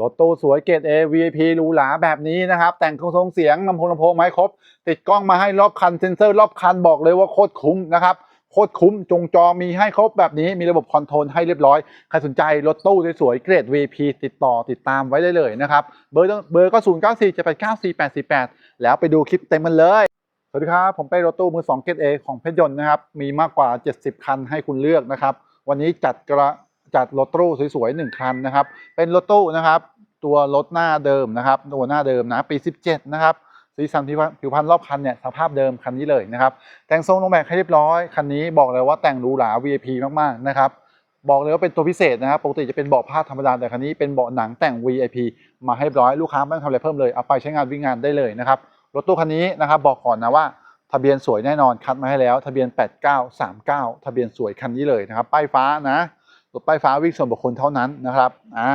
รถตู้สวยเกรด A VIP หรูหราแบบนี้นะครับ แต่งเครื่องทรงเสียงลำโพงลำโพงไม้ครบ ติดกล้องมาให้รอบคันเซ็นเซอร์รอบคันบอกเลยว่าโคตรคุ้มนะครับโคตรคุ้มจงจอมีให้ครบแบบนี้มีระบบคอนโทรลให้เรียบร้อย ใครสนใจรถตู้สวยๆเกรด VIP ติดต่อติดตามไว้ได้เลยนะครับ เบอร์ต้องเบอร์ก็ 0 9 4 7 8 9 4 8 4 8 แล้วไปดูคลิปเต็มมันเลย สวัสดีครับ ผมเป้รถตู้มือ2เกรด A ของเพชรยนต์นะครับ มีมากกว่า 70 คันให้คุณเลือกนะครับ วันนี้จัดกระ จัดรถตู้สวยๆ1คันนะครับ เป็นรถตู้นะครับ ตัวรถหน้าเดิมนะครับ ตัวหน้าเดิมนะ ปี 17 นะครับสีสันผิวพรรณรอบคันเนี่ยสภาพเดิมคันนี้เลยนะครับ แต่งทรงลงแบบให้เรียบร้อย คันนี้บอกเลยว่าแต่งหรูหรา VIP มากๆนะครับ บอกเลยว่าเป็นตัวพิเศษนะครับ ปกติจะเป็นเบาะผ้าธรรมดาแต่คันนี้เป็นเบาะหนังแต่ง VIP มาให้ร้อยลูกค้าไม่ต้องทำอะไรเพิ่มเลย เอาไปใช้งานวิ่งงานได้เลยนะครับ รถตู้คันนี้นะครับบอกก่อนนะว่าทะเบียนสวยแน่นอนคัดมาให้แล้ว ทะเบียน 8939 ทะเบียนสวยคันนี้เลยนะครับ ป้ายฟ้านะ รถป้ายฟ้าวิ่งส่วนบุคคลเท่านั้นนะครับอ่า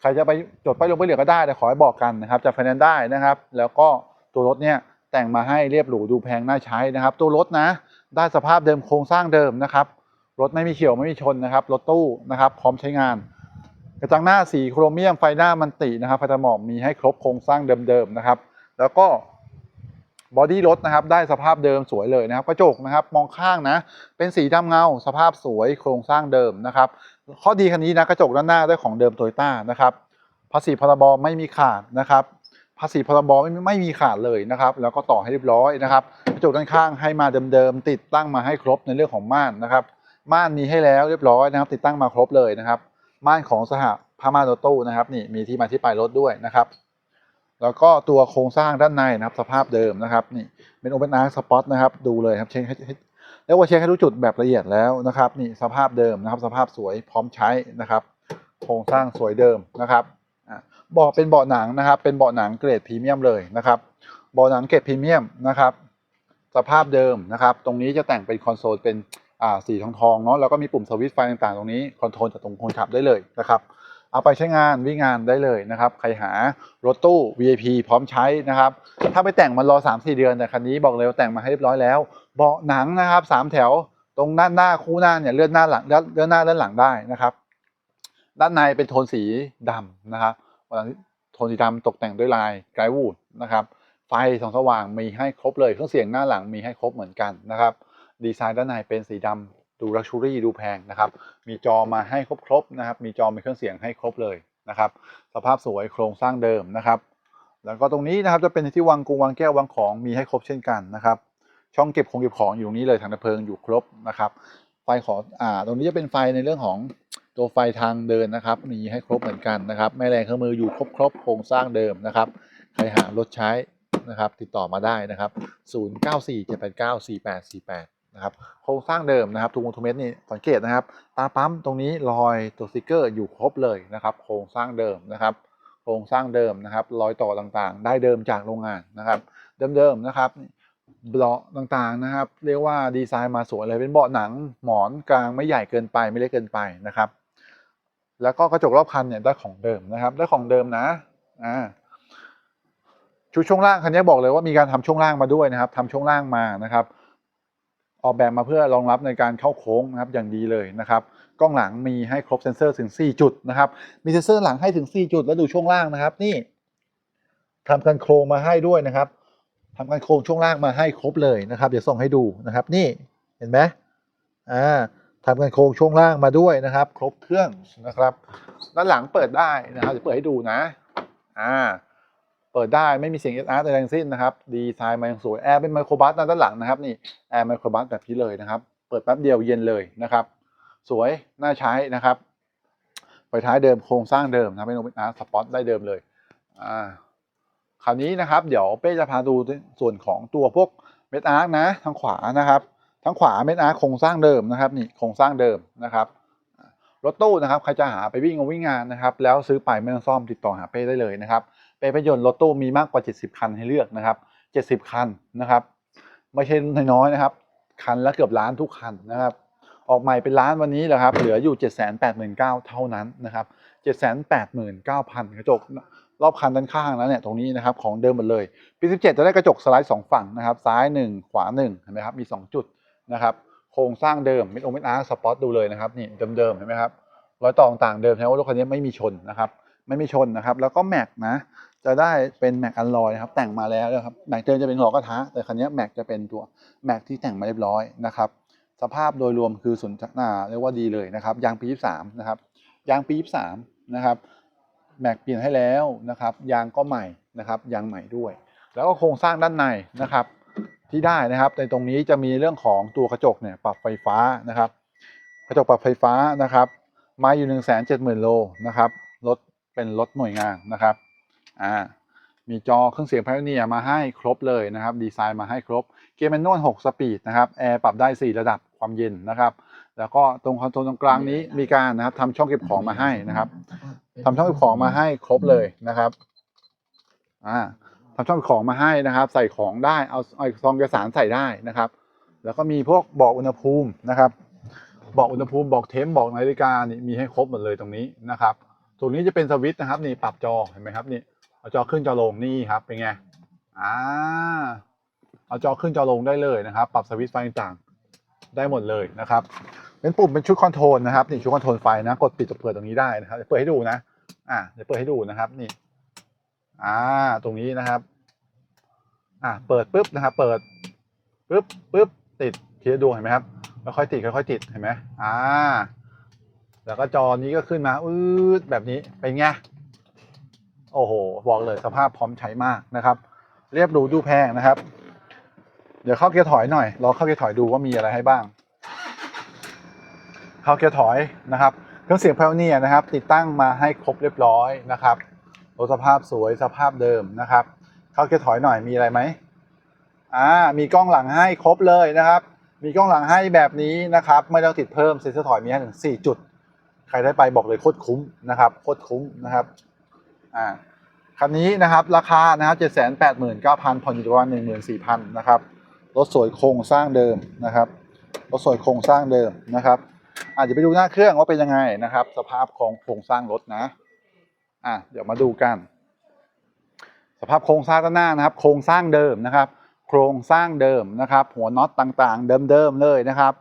ใครจะไปจดป้ายลงป้ายเหลือก็ได้แต่ขอให้บอกกันนะครับจะไฟแนนซ์ได้นะครับ แล้วก็ตัวรถเนี่ยแต่งมาให้เรียบหรูดูแพงน่าใช้นะครับ ตัวรถนะ ได้สภาพเดิมโครงสร้างเดิมนะครับ รถไม่มีเขียวไม่มีชนนะครับ รถตู้นะครับพร้อมใช้งาน กระจังหน้าสีโครเมียมไฟหน้ามันตินะครับไฟตาหมอกมีให้ครบโครงสร้างเดิมๆนะครับ แล้วก็ บอดี้รถนะครับได้สภาพเดิมสวยเลยนะครับกระจกนะครับมองข้างนะเป็นสีดำเงาสภาพสวยโครงสร้างเดิมนะครับข้อดีคันนี้นะกระจกด้านหน้าได้ของเดิมโตโยต้านะครับภาษีพรบไม่มีขาดนะครับภาษีพรบไม่ไม่มีขาดเลยนะครับแล้วก็ต่อให้เรียบร้อยนะครับกระจกด้านข้างให้มาเดิมๆติดตั้งมาให้ครบในเรื่องของม่านนะครับม่านมีให้แล้วเรียบร้อยนะครับ ติดตั้งมาครบเลยนะครับม่านของสหพามาโนตู้นะครับนี่มีที่มาที่ไปรถด้วยนะครับ แล้วก็ตัวโครงสร้างด้านในนะครับสภาพเดิมนะครับนี่เป็นโอเปนอาร์สปอตนะครับดูเลยครับเช็คให้ให้เรียกว่าเช็คให้รู้จุดแบบละเอียดแล้วนะครับนี่สภาพเดิมนะครับ สภาพสวยพร้อมใช้นะครับ โครงสร้างสวยเดิมนะครับอะเบาะเป็นเบาะหนังนะครับ เป็นเบาะหนังเกรดพรีเมียมเลยนะครับเบาะหนังเกรดพรีเมียมนะครับ สภาพเดิมนะครับ ตรงนี้จะแต่งเป็นคอนโซลเป็นอ่าสีทองทองๆเนาะแล้วก็มีปุ่มสวิตช์ไฟต่างๆ ตรงนี้คอนโทรลจากตรงคนขับได้เลยนะครับ เอาไปใช้งานวิ่งงานได้เลยนะครับใครหารถตู้ VIP พร้อมใช้นะครับถ้าไปแต่งมันรอ 3-4 เดือนแต่คันนี้บอกเลยว่าแต่งมาให้เรียบร้อยแล้ว เบาะหนังนะครับสามแถวตรงด้านหน้าคู่หน้าเนี่ยเลื่อนหน้าหลังเลื่อนหน้าเลื่อนหลังได้นะครับ ด้านในเป็นโทนสีดำนะครับโทนสีดำตกแต่งด้วยลายไกด์วูดนะครับไฟสองสว่างมีให้ครบเลยเครื่องเสียงหน้าหลังมีให้ครบเหมือนกันนะครับ ดีไซน์ด้านในเป็นสีดำ ดูลักชูรี่ดูแพงนะครับ มีจอมาให้ครบๆนะครับ มีจอมีเครื่องเสียงให้ครบเลยนะครับ สภาพสวยโครงสร้างเดิมนะครับ แล้วก็ตรงนี้นะครับจะเป็นที่วางกุงวางแก้ววางของมีให้ครบเช่นกันนะครับ ช่องเก็บของเก็บของอยู่ตรงนี้เลยถังดับเพลิงอยู่ครบนะครับไฟขออ่าตรงนี้จะเป็นไฟในเรื่องของตัวไฟทางเดินนะครับ มีให้ครบเหมือนกันนะครับแม่แรงเครื่องมืออยู่ครบครบๆโครงสร้างเดิมนะครับใครหารถใช้นะครับ ติดต่อมาได้นะครับ 0947894848 นะครับโครงสร้างเดิมนะครับทุกวงทุกเม็ดนี่สังเกตนะครับ ตาปั๊มตรงนี้รอยตัวสติกเกอร์อยู่ครบเลยนะครับ โครงสร้างเดิมนะครับ โครงสร้างเดิมนะครับ รอยต่อต่างๆ ได้เดิมจากโรงงานนะครับ เดิมๆนะครับเบาะต่างๆนะครับ เรียกว่าดีไซน์มาสวยเลยเป็นเบาะหนังหมอนกลางไม่ใหญ่เกินไปไม่เล็กเกินไปนะครับ แล้วก็กระจกรอบคันเนี่ยได้ของเดิมนะครับ ได้ของเดิมนะอ่าชุดช่วงล่างคันนี้บอกเลยว่ามีการทำช่วงล่างมาด้วยนะครับทำช่วงล่างมานะครับ ออกแบบมาเพื่อรองรับในการเข้าโค้งนะครับอย่างดีเลยนะครับกล้องหลังมีให้ครบเซ็นเซอร์ถึง 4 จุดนะครับ มีเซ็นเซอร์หลังให้ถึง 4 จุดแล้วดูช่วงล่างนะครับ นี่ทำการโครงมาให้ด้วยนะครับทำการโครงช่วงล่างมาให้ครบเลยนะครับเดี๋ยวส่งให้ดูนะครับ นี่เห็นไหมอ่าทำการโครงช่วงล่างมาด้วยนะครับ ครบเครื่องนะครับ ด้านหลังเปิดได้นะครับเดี๋ยวเปิดให้ดูนะ อ่า เปิดได้ไม่มีเสียง SR แต่ทั้งสิ้นนะครับ ดีไซน์มาอย่างสวยแอร์เป็นไมโครบัสด้านหลังนะครับนี่แอร์ไมโครบัสแบบนี้เลยนะครับ เปิดแป๊บเดียวเย็นเลยนะครับ สวยน่าใช้นะครับไฟท้ายเดิมโครงสร้างเดิมนะเป็นโอเปนอาร์สปอตได้เดิมเลยอ่าคราวนี้นะครับ เดี๋ยวเป้จะพาดูส่วนของตัวพวกเม็ดอาร์นะทางขวานะครับทางขวาเม็ดอาร์โครงสร้างเดิมนะครับนี่โครงสร้างเดิมนะครับ รถตู้นะครับใครจะหาไปวิ่งงวิ่งงานนะครับแล้วซื้อไปไม่ต้องซ่อมติดต่อหาเป้ได้เลยนะครับเป้พยนต์รถตู้มีมากกว่า 70 คันให้เลือกนะครับ 70 คันนะครับไม่ใช่น้อยๆนะครับ คันละเกือบล้านทุกคันนะครับ ออกใหม่เป็นล้านวันนี้แหละครับ เหลืออยู่ 789,000เท่านั้นนะครับ 789,000 กระจกรอบคันด้านข้างแล้วเนี่ยตรงนี้นะครับของเดิมหมดเลยปี17 จะได้กระจกสไลด์ 2 ฝั่งนะครับ ซ้าย 1 ขวา1เห็นไหมครับมี 2 จุดนะครับ โครงสร้างเดิมม็ดองเม็ดอาร์สปอตดูเลยนะครับนี่เดิมๆเห็นไหมครับรอยต่อต่างๆเดิมแสดงว่ารถคันนี้ไม่มีชนนะครับ ไม่มีชนนะครับ แล้วก็แม็กนะ จะได้เป็นแม็กอันลอยนะครับ แต่งมาแล้วนะครับแม็กเดิมจะเป็นหัวกระทะแต่คันนี้แม็กจะเป็นตัวแม็กที่แต่งมาเรียบร้อยนะครับ สภาพโดยรวมคือสุนทรนาเรียกว่าดีเลยนะครับ ยางปี 23 นะครับ ยางปี 23 นะครับ แม็กเปลี่ยนให้แล้วนะครับ ยางก็ใหม่นะครับ ยางใหม่ด้วย แล้วก็โครงสร้างด้านในนะครับ ที่ได้นะครับในตรงนี้จะมีเรื่องของตัวกระจกเนี่ยปรับไฟฟ้านะครับ กระจกปรับไฟฟ้านะครับมาอยู่ 1 7 0 0 0 0 โลนะครับรถเป็นรถหน่วยงานนะครับอ่ามีจอเครื่องเสียงไพ o อเนียมาให้ครบเลยนะครับ ดีไซน์มาให้ครบ เกียร์แมนนวล6สปีดนะครับแอร์ปรับได้ 4 ระดับความเย็นนะครับ แล้วก็ตรงคอนโซลตรงกลางนี้มีการนะครับทำช่องเก็บของมาให้นะครับทำช่องเก็บของมาให้ครบเลยนะครับอ่า ทำช่องของมาให้นะครับ ใส่ของได้เอาเอาซองเอกสารใส่ได้นะครับ แล้วก็มีพวกบอกอุณหภูมินะครับ บอกอุณหภูมิบอกเทมป์บอกนาฬิกานี่มีให้ครบหมดเลยตรงนี้นะครับตรงนี้จะเป็นสวิตช์นะครับนี่ปรับจอเห็นไหมครับนี่เอาจอขึ้นจอลงนี่ครับเป็นไงอ่าเอาจอขึ้นจอลงได้เลยนะครับ ปรับสวิตช์ไฟต่างๆได้หมดเลยนะครับเป็นปุ่มเป็นชุดคอนโทรลนะครับนี่ชุดคอนโทรลไฟนะกดปิดกดเปิดตรงนี้ได้นะครับเดี๋ยวเปิดให้ดูนะอ่าเดี๋ยวเปิดให้ดูนะครับนี่ อ่า ตรงนี้นะครับ อ่าเปิดปุ๊บนะครับ เปิดปุ๊บปุ๊บติดทีละดวงเห็นไหมครับค่อยๆติดค่อยๆติดเห็นไหมอ่า แล้วก็จอนี้ก็ขึ้นมาอืดแบบนี้เป็นไงโอ้โห บอกเลยสภาพพร้อมใช้มากนะครับ เรียบรูดูแพงนะครับ เดี๋ยวเข้าเกียร์ถอยหน่อยลองเข้าเกียร์ถอยดูว่ามีอะไรให้บ้าง เข้าเกียร์ถอยนะครับ เครื่องเสียงพ o วเนียนะครับ ติดตั้งมาให้ครบเรียบร้อยนะครับ รถสภาพสวยสภาพเดิมนะครับ เข้าเกียร์ถอยหน่อยมีอะไรไหมอ่ามีกล้องหลังให้ครบเลยนะครับ มีกล้องหลังให้แบบนี้นะครับไม่ต้องติดเพิ่มเซ็นเซอร์ถอยมีให้ถึง4จุด ใครได้ไปบอกเลยโคตรคุ้มนะครับโคตรคุ้มนะครับอ่าคันนี้นะครับราคานะครับ7 8 9 0 0 0ผ่อนอยู่ประมาณ14,000นนะครับรถสวยโครงสร้างเดิมนะครับรถสวยโครงสร้างเดิมนะครับอาจจะไปดูหน้าเครื่องว่าเป็นยังไงนะครับ สภาพของโครงสร้างรถนะ อะเดี๋ยวมาดูกัน สภาพโครงสร้างด้านหน้านะครับ โครงสร้างเดิมนะครับ โครงสร้างเดิมนะครับ หัวน็อตต่างๆ เดิมๆเลยนะครับ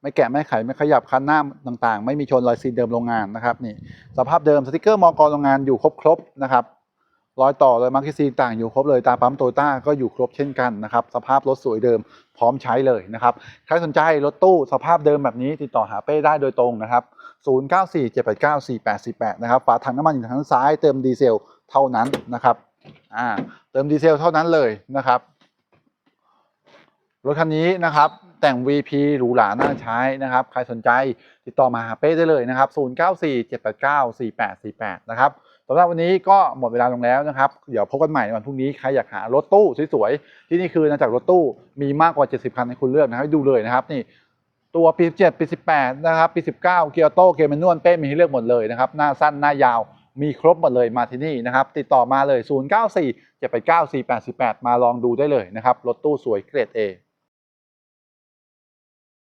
ไม่แกะไม่ไขไม่ขยับคันหน้าต่างๆ ไม่มีชนรอยซีนเดิมโรงงานนะครับนี่สภาพเดิมสติกเกอร์มอกโรงงานอยู่ครบๆนะครับ รอยต่อรอยมาร์กซีนต่างอยู่ครบเลยตาปั๊มโตโยต้าก็อยู่ครบเช่นกันนะครับสภาพรถสวยเดิมพร้อมใช้เลยนะครับใครสนใจรถตู้สภาพเดิมแบบนี้ติดต่อหาเป้ได้โดยตรงนะครับ 0947894848 นะครับฝาถังน้ำมันอยู่ทางซ้ายเติมดีเซลเท่านั้นนะครับอ่าเติมดีเซลเท่านั้นเลยนะครับรถคันนี้นะครับแต่ง VP หรูหราน่าใช้นะครับ ใครสนใจติดต่อมาหาเป้ได้เลยนะครับ0947894848 นะครับำหรับวันนี้ก็หมดเวลาลงแล้วนะครับ เดี๋ยวพบกันใหม่ในวันพรุ่งนี้ ใครอยากหารถตู้สวยๆ ที่นี่คือนาจากรถตู้มีมากกว่า 70 คันให้คุณเลือกนะครับดูเลยนะครับนี่ตัวปี 17 ปี 18 นะครับ ปี 19 เกียร์โตเกียร์แมนนวลเป้มีให้เลือกหมดเลยนะครับ หน้าสั้นหน้ายาวมีครบหมดเลยมาที่นี่นะครับ ติดต่อมาเลย 094 789 4848มาลองดูได้เลยนะครับ รถตู้สวยเกรด A